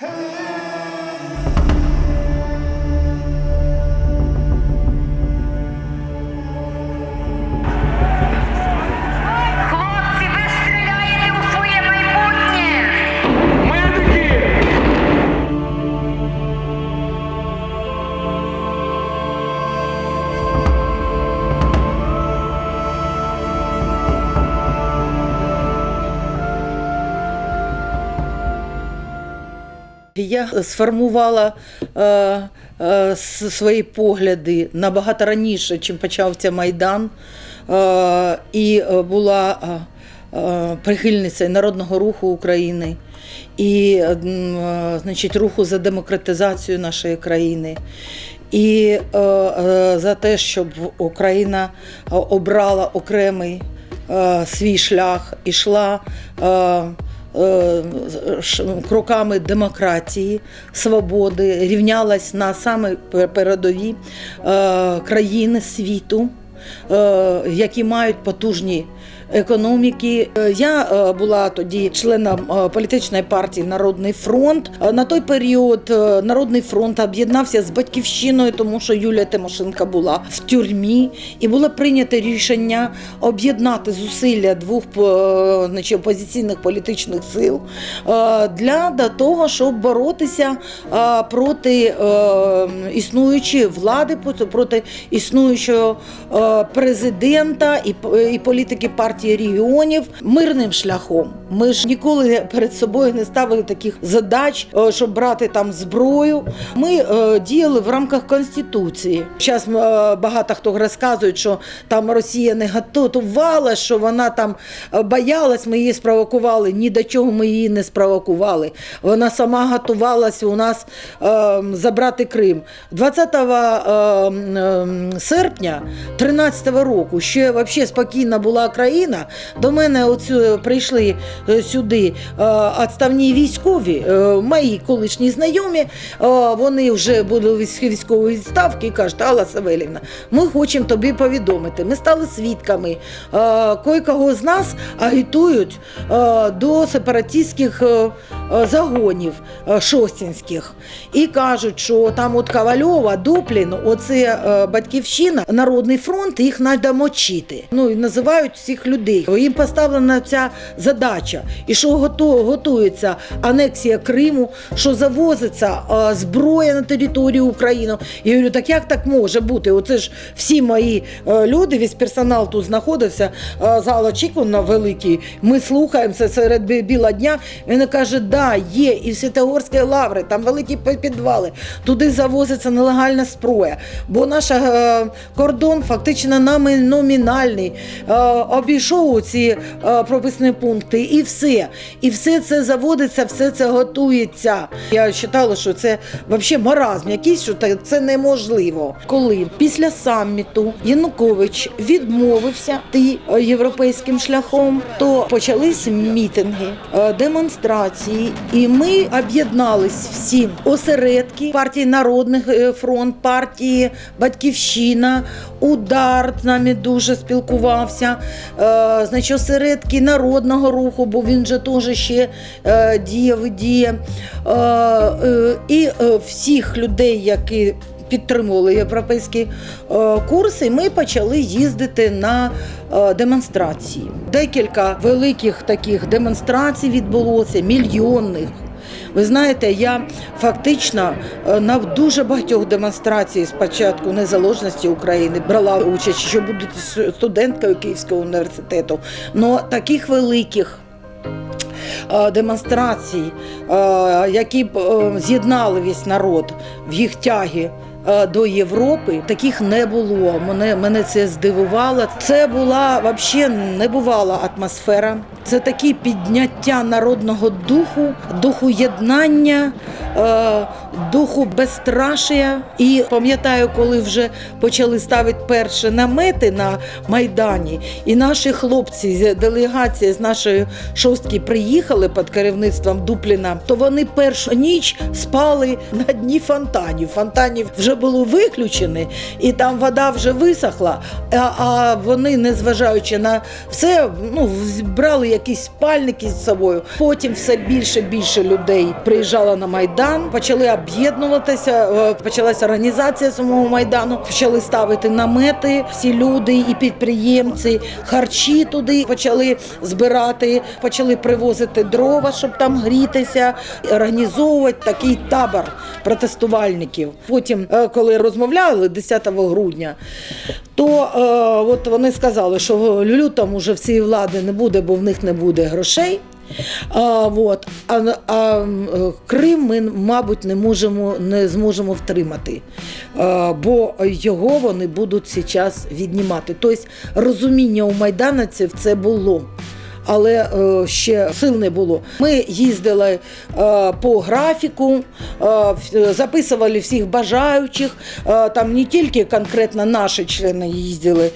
Хлопці, Я сформувала е, е, свої погляди набагато раніше, чим почався Майдан, е, і е, була е, е, прихильницею Народного руху України і е, значить, руху за демократизацію нашої країни. І е, е, за те, щоб Україна обрала окремий е, свій шлях, ішла е, кроками демократії, свободи, рівнялась на саме передові е, країни світу, е, які мають потужні. Економіки Е, я е, була тоді членом е, політичної партії Народний фронт. На той період Народний фронт об'єднався з батьківщиною, тому що Юлія Тимошенко була в тюрмі, і було прийнято рішення об'єднати зусилля двох значить, опозиційних політичних сил для того, щоб боротися проти існуючої влади, проти- існуючого президента і політики партії регіонів мирним шляхом. Ми ж ніколи перед собою не ставили таких задач, е, щоб брати там зброю. Ми е, діяли в рамках конституції. Зараз багато хто розказує, що там Росія не готувала, що вона там е, боялась, ми її спровокували. Ні до чого ми її не спровокували. Вона сама готувалася у нас е, забрати Крим. 20 е, м, серпня 13 року ще взагалі спокійна була країна. До мене оцю прийшли е, сюди е, відставні військові, е, мої колишні знайомі. е, Вони вже були військової відставки і кажуть, Алла Савелівна, ми хочемо тобі повідомити. Ми стали свідками. Е, Кой-кого з нас агітують е, до сепаратистських е, е, загонів е, шостінських і кажуть, що там от Ковальова, Дуплін, оце е, батьківщина, Народний фронт, їх треба мочити. Ну і називають всіх людей. Їм поставлена ця задача. І що готується анексія Криму, що завозиться е, зброя на територію України. Я говорю, так як так може бути? Оце ж всі мої е, люди, весь персонал тут знаходився, е, зал очікувано великий. Ми слухаємо це серед бі- біла дня. Він каже, да, є, і в Святогорській лаври, там великі підвали, туди завозиться нелегальна зброя. Бо наш е, кордон фактично нами номінальний. Е, обійшов ці е, прописні пункти, і все. І все це заводиться, все це готується. Я вважала, що це взагалі маразм якийсь, що це неможливо. Коли після саміту Янукович відмовився йти е, європейським шляхом, то почались мітинги, е, демонстрації, і ми об'єднались всі осередки партії Народний е, фронт, партії Батьківщина, Удар з нами дуже спілкувався. Е, значить, осередки народного руху, бо він же теж ще е, діяв і діє. І всіх людей, які підтримували європейські е, курси, ми почали їздити на е, демонстрації. Декілька великих таких демонстрацій відбулося, мільйонних. Ви знаєте, я фактично е, на дуже багатьох демонстраціях з початку незалежності України брала участь, що будуть студенткою Київського університету. Но таких великих демонстрацій, які б з'єднали весь народ в їх тягі. Е, До Європи таких не було. Мене мене це здивувало. Це була взагалі небувала атмосфера. Це таке підняття народного духу, духу єднання, е, духу безстрашия. І пам'ятаю, коли вже почали ставити перші намети на Майдані, і наші хлопці, делегація з нашої шостки приїхали під керівництвом Дупліна, то вони першу ніч спали на дні фонтанів. Фонтанів вже було виключені, і там вода вже висохла. А вони, незважаючи на все, ну брали якісь спальники з собою. Потім все більше більше людей приїжджало на майдан, почали об'єднуватися. е, Почалася організація самого майдану. Почали ставити намети. Всі люди і підприємці, харчі туди почали збирати, почали привозити дрова, щоб там грітися, організовувати такий табор протестувальників. Потім, е, коли розмовляли 10 грудня, то е, от вони сказали, що в лютому вже всієї влади не буде, бо в них не буде грошей. А, вот. а, а е, Крим ми, мабуть, не можемо не зможемо втримати, а, бо його вони будуть зараз віднімати. Тобто розуміння у майданців це було. Але е, ще сил не було. Ми їздили е, по графіку, е, записували всіх бажаючих. Там не тільки конкретно наші члени їздили.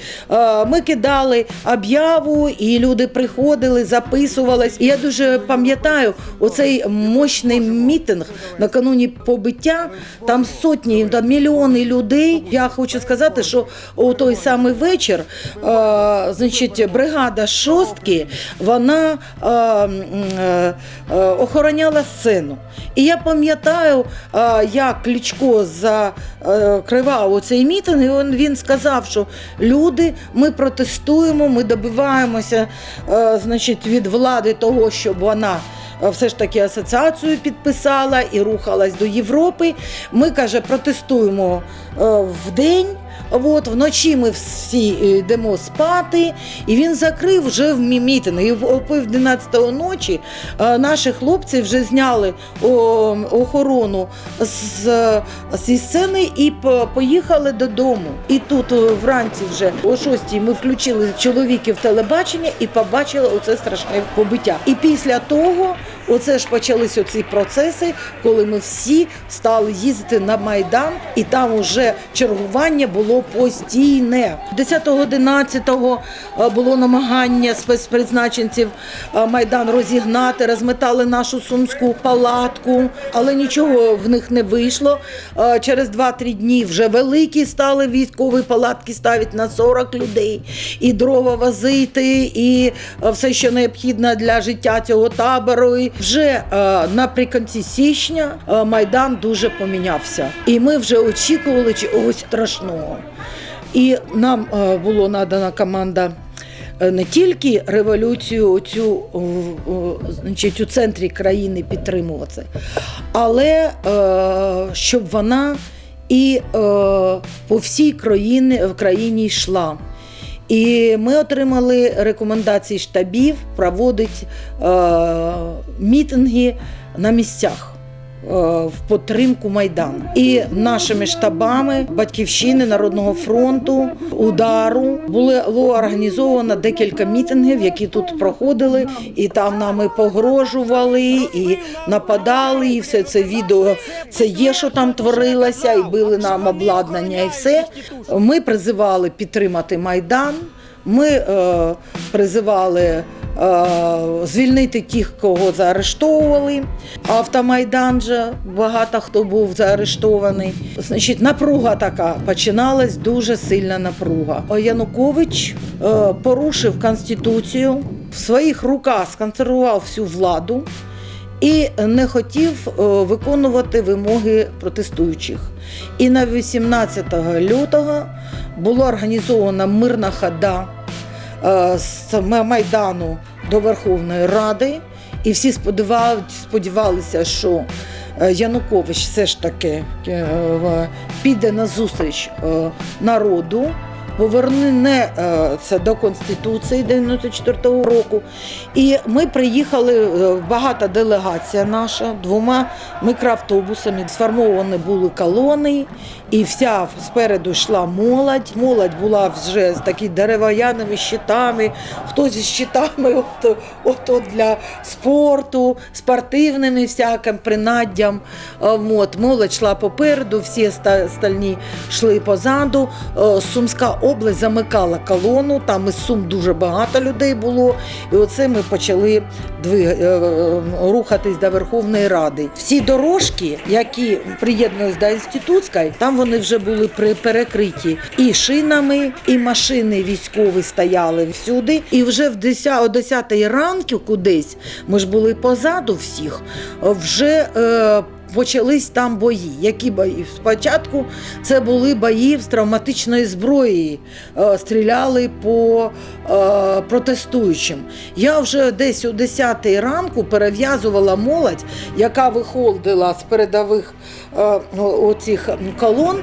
Ми кидали об'яву, і люди приходили, записувались. Я дуже пам'ятаю оцей мощний мітинг накануні побиття. Там сотні, там мільйони людей. Я хочу сказати, що у той самий вечір, значить, бригада шостки, вона е, е, е, охороняла сцену. І я пам'ятаю, е, як Кличко закривав оцей мітинг, і він, він сказав, що люди, ми протестуємо, ми добиваємося е, значить, від влади того, щоб вона е, все ж таки асоціацію підписала і рухалась до Європи. Ми каже, протестуємо е, вдень. От вночі ми всі е, йдемо спати, і він закрив вже в мі- мітинг. І о пів 11 ночі е, наші хлопці вже зняли охорону з, зі сцени і поїхали додому. І тут вранці вже о 6 ми включили чоловіків телебачення і побачили оце страшне побиття. І після того. Оце ж почалися оці процеси, коли ми всі стали їздити на Майдан, і там уже чергування було постійне. 10-11 е, було намагання спецпризначенців е, Майдан розігнати, розметали нашу сумську палатку, але нічого в них не вийшло. Е, Через 2-3 дні вже великі стали військові палатки ставити на 40 людей, і дрова возити, і все, що необхідно для життя цього табору. І вже е, наприкінці січня е, Майдан дуже помінявся. І ми вже очікували чогось страшного. І нам е, було надана команда. Не тільки революцію цю значить, у центрі країни підтримувати, але щоб вона і по всій країні, в країні йшла. І ми отримали рекомендації штабів проводити е, мітинги на місцях. Е, В підтримку Майдану і нашими штабами Батьківщини Народного фронту удару було організовано декілька мітингів, які тут проходили, і там нами погрожували, і нападали, і все це відео це є, що там творилося, і били нам обладнання, і все. Ми призивали підтримати майдан. Ми е, призивали звільнити тих, кого заарештовували. Автомайдан же багато хто був заарештований. Значить, напруга така починалась дуже сильна напруга. Янукович е, порушив конституцію, в своїх руках сконцентрував всю владу і не хотів е, виконувати вимоги протестуючих. І на 18 лютого була організована мирна хода е, з Майдану до Верховної Ради, і всі сподівалися, що е, Янукович все ж таки е, піде на зустріч е, народу. повернеться до Конституції 94-го року. І ми приїхали, е, багата делегація наша, двома мікроавтобусами. Сформовані були колони, і вся спереду йшла молодь. Молодь була вже з такі дерев'яними щитами, хтось із щитами от, от, от для спорту, спортивними всяким принаддям. Е, От, молодь йшла попереду, всі ста- остальні йшли позаду. Е, Сумська область замикала колону, там із Сум дуже багато людей було. І оце ми почали двиг... е, е, рухатись до Верховної Ради. Всі дорожки, які приєднувалися до інститутської, там вони вже були при- перекриті і шинами, і машини військові стояли всюди. І вже в 10, о 10 ранку кудись, ми ж були позаду всіх, вже. Е, Почались там бої. Які бої? Спочатку це були бої з травматичної зброї, Е, стріляли по е, протестуючим. Я вже десь о 10 ранку перев'язувала молодь, яка виходила з передових е, оцих колон,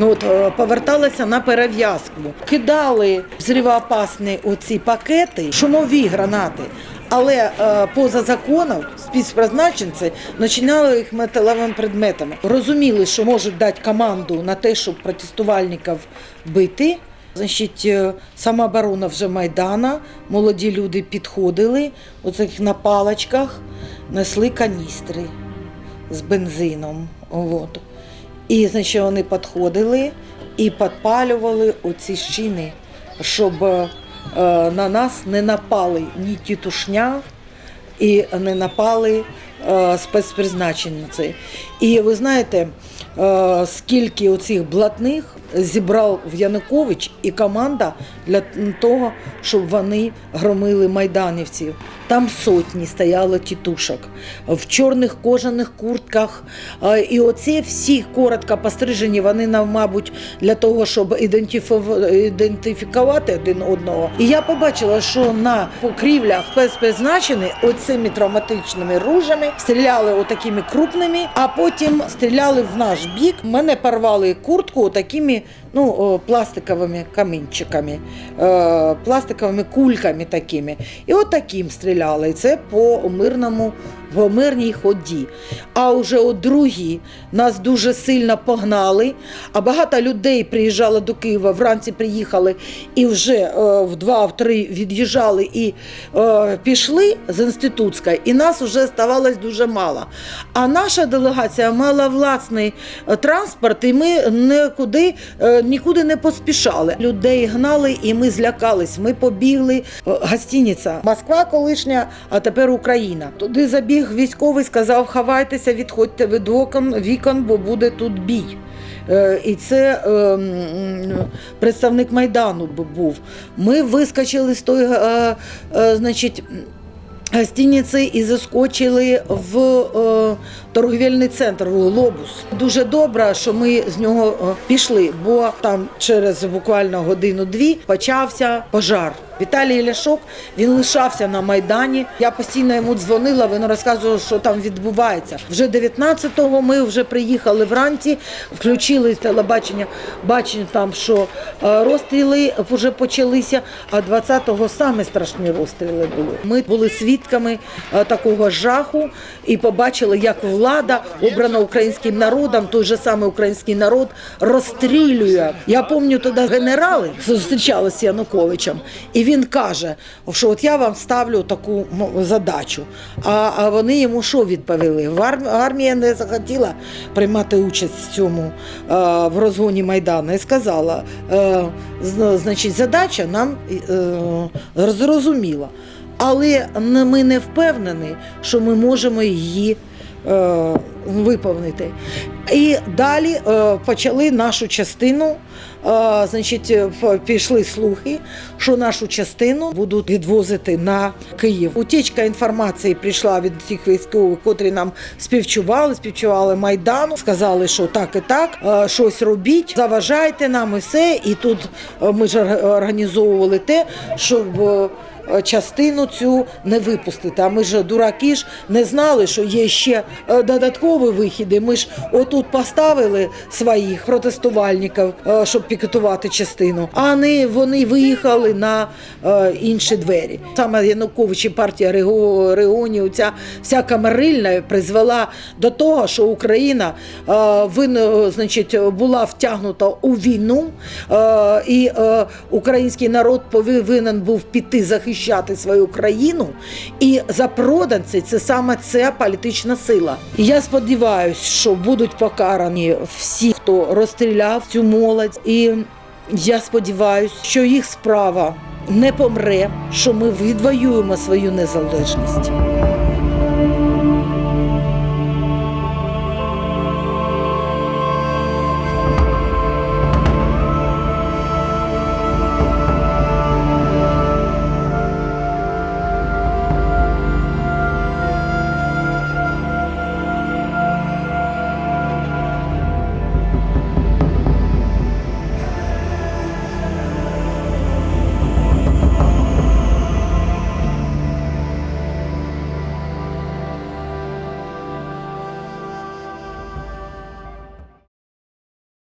от, е, поверталася на перев'язку. Кидали взривоопасні оці пакети, шумові гранати. Але е, поза законом спецпризначенці починали їх металевими предметами. Розуміли, що можуть дати команду на те, щоб протестувальників бити. Значить, е, самооборона вже Майдана, молоді люди підходили, оцих на паличках несли каністри з бензином. От. І значить, вони підходили і підпалювали оці щіни, щоб е, на нас не напали ні тітушня, і не напали е, спецпризначенці. І ви знаєте, е, скільки оцих блатних зібрав в Янукович і команда для того, щоб вони громили майданівців. Там сотні стояло тітушок в чорних кожаних куртках. І оці всі коротко пострижені, вони нам, мабуть, для того, щоб ідентифікувати один одного. І я побачила, що на покрівлях спецпризначені оцими травматичними ружами стріляли отакими крупними, а потім стріляли в наш бік. Мене порвали куртку отакими ну, пластиковыми камінчиками, е, пластиковими кульками такими. І от таким стріляли. І це по мирному, по мирній ході. А вже о другій нас дуже сильно погнали, а багато людей приїжджало до Києва, вранці приїхали і вже е, в два, в три від'їжджали і е, пішли з інститутської, і нас вже ставалось дуже мало. А наша делегація мала власний е, транспорт, і ми нікуди, е, нікуди не поспішали. Людей гнали, і ми злякались. Ми побігли. Е, Гостиниця Москва колишня, а тепер Україна. Туди забіг військовий, сказав: ховайтеся, відходьте від окон, вікон, бо буде тут бій. Е, І це е, представник Майдану був. Ми вискочили з той, е, значить, гостиниці і заскочили в е, торговельний центр в Глобус. Дуже добре, що ми з нього пішли, бо там через буквально годину-дві почався пожар. Віталій Ляшок він лишався на майдані. Я постійно йому дзвонила. Він розказував, що там відбувається. Вже 19-го ми вже приїхали вранці, включили телебачення. Бачимо там, що е, розстріли вже почалися. А 20-го саме страшні розстріли були. Ми були свідками е, такого жаху і побачили, як влада, обрана українським народом, той же самий український народ розстрілює. Я пам'ятаю, тоді генерали зустрічалися з Януковичем, і він каже, що от я вам ставлю таку задачу. А, а вони йому що відповіли? В армія не захотіла приймати участь в цьому е, в розгоні Майдану і сказала, е, значить, задача нам е, зрозуміла. Але ми не впевнені, що ми можемо її виповнити. І далі е, почали нашу частину. е, Значить, е, пішли слухи, що нашу частину будуть відвозити на Київ. Утічка інформації прийшла від тих військових, котрі нам співчували, співчували Майдану. Сказали, що так і так, щось робіть, заважайте нам і все. І тут ми ж організовували те, щоб. частину цю не випустити. А ми ж дураки ж не знали, що є ще додаткові вихіди. Ми ж отут поставили своїх протестувальників, е, щоб пікетувати частину. А вони, вони виїхали на е, інші двері. Саме Янукович і партія регіонів, ця вся камерильна призвела до того, що Україна е, вин, значить, була втягнута у війну, і український народ повинен був піти захищати свою країну. І запроданці це саме ця політична сила. Я сподіваюся, що будуть покарані всі, хто розстріляв цю молодь. І я сподіваюся, що їх справа не помре, що ми відвоюємо свою незалежність.